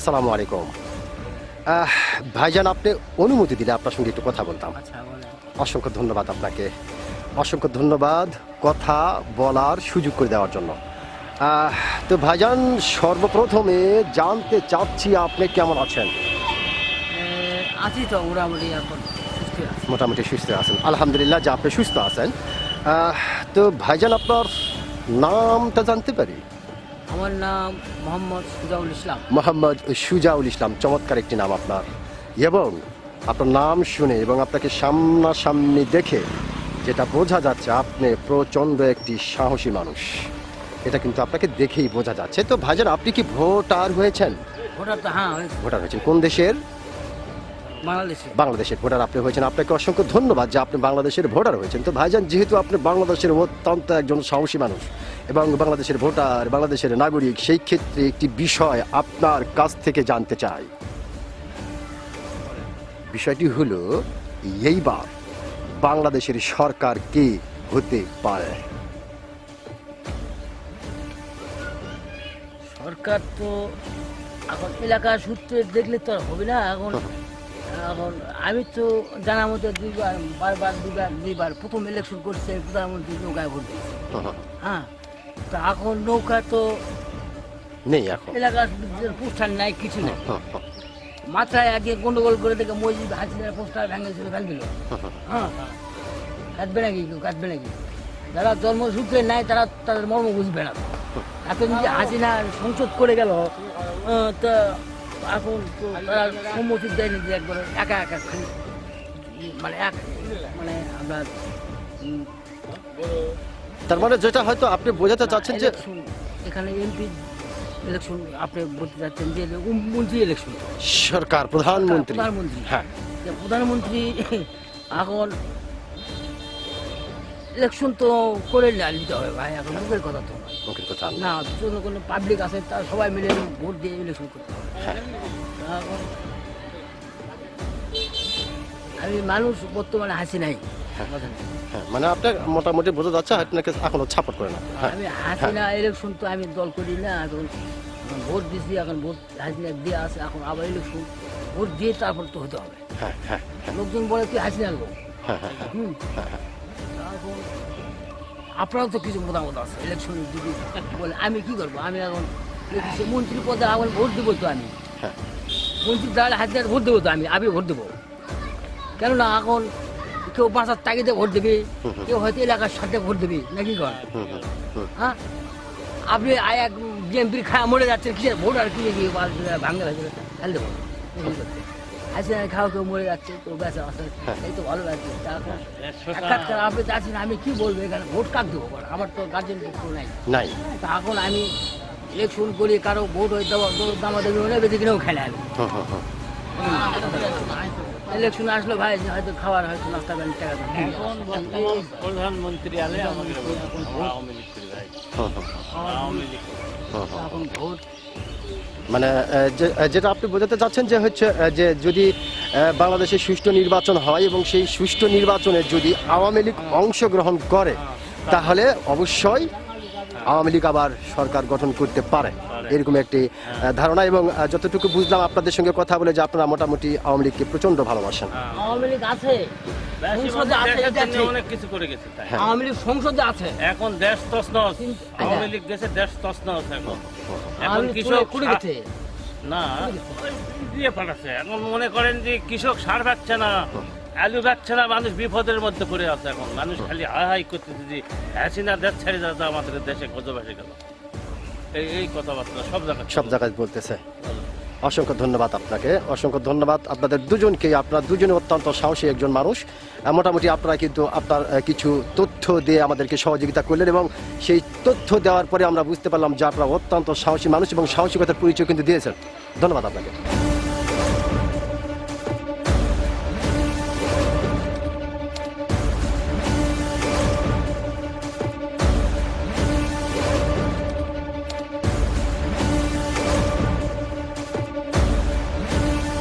আসসালামু আলাইকুম। ভাইজান আপনি অনুমতি দিলে আপনার সঙ্গে একটু কথা বলতাম। আচ্ছা অসংখ্য ধন্যবাদ আপনাকে। অসংখ্য ধন্যবাদ কথা বলার সুযোগ করে দেওয়ার জন্য। তো ভাইজান সর্বপ্রথমে জানতে চাচ্ছি আপনি কেমন আছেন? আছি তো মোটামুটি এখন মোটামুটি সুস্থ আছেন। আলহামদুলিল্লাহ যে আপনি সুস্থ আছেন। তো ভাইজান আপনার নামটা জানতে পারি? আমার নাম মোহাম্মদ সুজাউল ইসলাম। মোহাম্মদ সুজাউল ইসলাম চমৎকার একটি নাম আপনার। এবং আপনার নাম শুনে এবং আপনাকে সামনাসামনি দেখে যেটা বোঝা যাচ্ছে আপনি প্রচণ্ড একটি সাহসী মানুষ। এটা কিন্তু আপনাকে দেখেই বোঝা যাচ্ছে। তো ভাইজান আপনি কি ভোটার হয়েছেন? ভোটার তো হ্যাঁ ভোটার হয়েছেন। কোন দেশের? বাংলাদেশে। বাংলাদেশের ভোটার আপনি হয়েছেন। আপনাকে অসংখ্য ধন্যবাদ যে আপনি বাংলাদেশের ভোটার হয়েছেন। তো ভাইজান যেহেতু আপনি বাংলাদেশের অত্যন্ত একজন সাহসী মানুষ এবং বাংলাদেশের ভোটার বাংলাদেশের নাগরিক সেই ক্ষেত্রে একটি বিষয় আপনার কাছ থেকে জানতে চাই। বিষয়টি হলো এইবার বাংলাদেশের সরকার কে হতে পারে? সরকার তো এখন এলাকার সূত্রে দেখলে তো আর হবে না এখন এখন আমি তো জানার মতো দুইবার বারবার দুইবার দুইবার প্রথম ইলেকশন করছে প্রধানমন্ত্রী নৌকায় ভোট দিয়েছে হ্যাঁ। তা এখন নৌকা তো নেই এখন। এলাকার পোস্টার নাই কিছু নেই। মাথায় আগে গন্ডগোল করে দেখে মসজিদ হাসিনার পোস্টার ভেঙেছিল ফেল দিল হ্যাঁ। কাটবে নাকি কেউ? কাটবে নাকি? যারা জন্মসূত্রে নাই তারা তাদের মর্ম বুঝবে না। এখন যে হাসিনা সংসদ করে গেল তা এখন তারা সম্মতি দেয়নি যে একবার একা একা মানে এক মানে আমরা তার মানে যেটা হয়তো আপনি বোঝাতে চাচ্ছেন যে এখানে এমপি ইলেকশন আপনি বলতে চাচ্ছেন যে মন্ত্রী ইলেকশন সরকার প্রধানমন্ত্রী। প্রধানমন্ত্রী। হ্যাঁ। প্রধানমন্ত্রী এখন ইলেকশন তো করে নিতে হবে ভাই এখন মুখের কথা তো। মুখের কথা না। কোনো পাবলিক আছে তার সবাই মিলে ভোট দিয়ে ইলেকশন করতে হবে। হ্যাঁ। মানুষ বর্তমানে হাসি নাই? হ্যাঁ মানে আপনার মোটামুটি বোঝা যাচ্ছে আপনাকে এখনও সাপোর্ট করে না। হ্যাঁ। আমি হাসিনা ইলেকশন তো আমি দল করি না এখন ভোট দিছি এখন ভোট হাসিনা দিয়ে আছে এখন আবার ইলেকশন ভোট দিয়ে তারপর তো হতে হবে। হ্যাঁ হ্যাঁ লোকজন বলে তুই লোক হ্যাঁ হ্যাঁ হ্যাঁ। হুম। এখন আপনারও তো কিছু মতামত আছে ইলেকশনের যদি বলে আমি কি করব? আমি এখন মন্ত্রী পদে এখন ভোট দেবো তো আমি। হ্যাঁ। মন্ত্রী দাঁড়ালে হাজার ভোট দেবো তো আমি আমি ভোট দেবো। কেননা এখন কেউ বাঁচার তাগিদে ভোট দেবে কেউ হয়তো এলাকার সাথে ভোট দেবে নাকি কর হ্যাঁ? আপনি আয় এক বিএনপির খাওয়া মরে যাচ্ছেন কিসের ভোট আর কি ভাঙতে ফেল দেবো আছে খাওয়া কেউ মরে যাচ্ছে কেউ বেঁচে আছে এই তো ভালো লাগছে তা সাক্ষাৎকার আপনি চাচ্ছেন আমি কি বলব এখানে? ভোট কাক দেবো বল? আমার তো গার্জেন পক্ষ নাই। নাই। তা এখন আমি ইলেকশন করি কারও ভোট হয়ে দেওয়া দামা দেবে মনে বেঁচে কিনেও খেলে আমি ইলেকশন আসলে ভাই হয়তো খাওয়ার হয়তো নাস্তা পানি টাকা এখন প্রধানমন্ত্রী আলে আমাকে আওয়ামী লীগ করি ভাই হুম হুম আওয়ামী লীগ। করি। হুম হুম। এখন ভোট। মানে যেটা আপনি বোঝাতে চাচ্ছেন যে হচ্ছে যে যদি বাংলাদেশে সুষ্ঠু নির্বাচন হয় এবং সেই সুষ্ঠু নির্বাচনে যদি আওয়ামী লীগ অংশগ্রহণ করে তাহলে অবশ্যই আওয়ামী লীগ আবার সরকার গঠন করতে পারে এরকম একটি ধারণা এবং যতটুকু বুঝলাম আপনাদের সঙ্গে কথা বলে যে আপনারা মোটামুটি আওয়ামী লীগকে প্রচণ্ড ভালোবাসেন। আওয়ামী লীগ আছে। অনেক কিছু করে গেছে আওয়ামী লীগ সংসদে আছে। এখন দেশ আওয়ামী লীগ দেশ এখন। এখন কৃষক কুড়ি সা- গেছে। না দিয়ে পাঠাচ্ছে। এখন মনে করেন যে কৃষক সার পাচ্ছে না। আলু পাচ্ছে না মানুষ বিপদের মধ্যে পড়ে আছে এখন। মানুষ খালি হাই হাই করতেছে যে হাসিনা দেশ ছেড়ে যাতে আমাদের দেশে গজবাসে গেল। এই এই কথাবার্তা সব জায়গায় সব জায়গায় বলতেছে। অসংখ্য ধন্যবাদ আপনাকে। অসংখ্য ধন্যবাদ আপনাদের দুজনকে। আপনারা দুজনে অত্যন্ত সাহসী একজন মানুষ। মোটামুটি আপনারা কিন্তু আপনার কিছু তথ্য দিয়ে আমাদেরকে সহযোগিতা করলেন এবং সেই তথ্য দেওয়ার পরে আমরা বুঝতে পারলাম যে আপনারা অত্যন্ত সাহসী মানুষ এবং সাহসিকতার পরিচয় কিন্তু দিয়েছেন। ধন্যবাদ আপনাকে।